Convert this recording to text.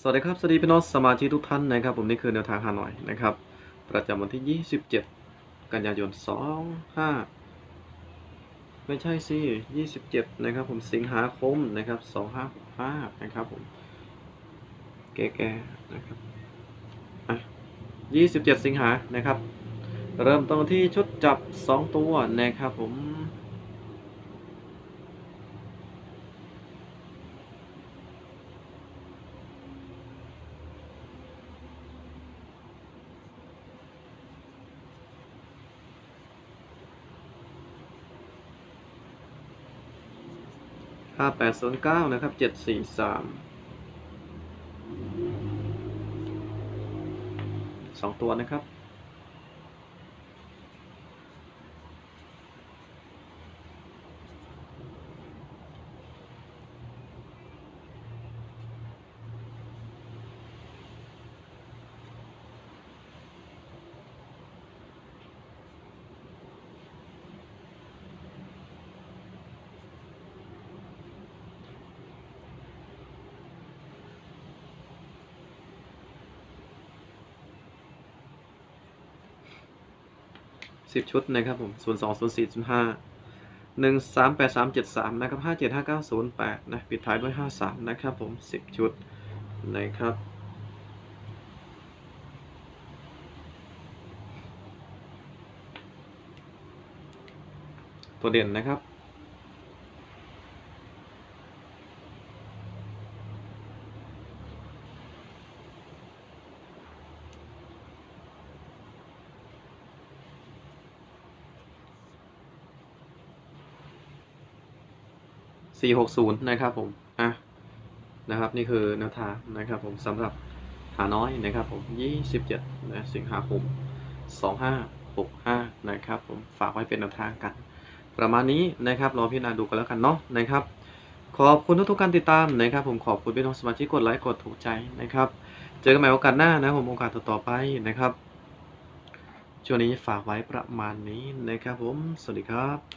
สวัสดีครับ สวัสดีพี่น้องสมาชิกทุกท่านนะครับ ผมนี่คือแนวทางฮานอยนะครับ ประจำวันที่ 27 กันยายน 25 ไม่ใช่สิ 27 นะครับผมสิงหาคมนะครับ 2565 นะครับผม แก่ๆนะครับอะ27 สิงหานะครับ เริ่มต้นที่ชุดจับ 2 ตัวนะครับผม ห้าแปดศูนย์เก้านะครับเจ็ดสี่สามสองตัวนะครับ สิบชุดนะครับผมศูนย์สองศูนย์สี่ศูนย์ห้าหนึ่งสามแปดสามเจ็ดสามนะครับห้าเจ็ดห้าเก้าศูนย์แปดนะปิดท้ายด้วยห้าสามนะครับผมสิบชุดนะครับตัวเด่นนะครับ สี่หกศูนะครับผมอะนะครับนี่คือแนวทางนะครับผมสำหรับหาน้อยนะครับผมยี่สิบเจ็ดนะสิงหาคมสองห้าหกห้านะครับผมฝากไว้เป็นแนวทางกัน ประมาณนี้นะครับรอพิจารณาดูกันแล้วกันเนาะนะครับ ขอบคุณทุกๆการติดตามนะครับ ผมขอบคุณพี่น้องสมาชิกกดไลค์กดถูกใจนะครับ เจอกันใหม่โอกาสหน้านะครับผมโอกาสต่อๆไปนะครับช่วงนี้ฝากไว้ประมาณนี้นะครับผม สวัสดีครับ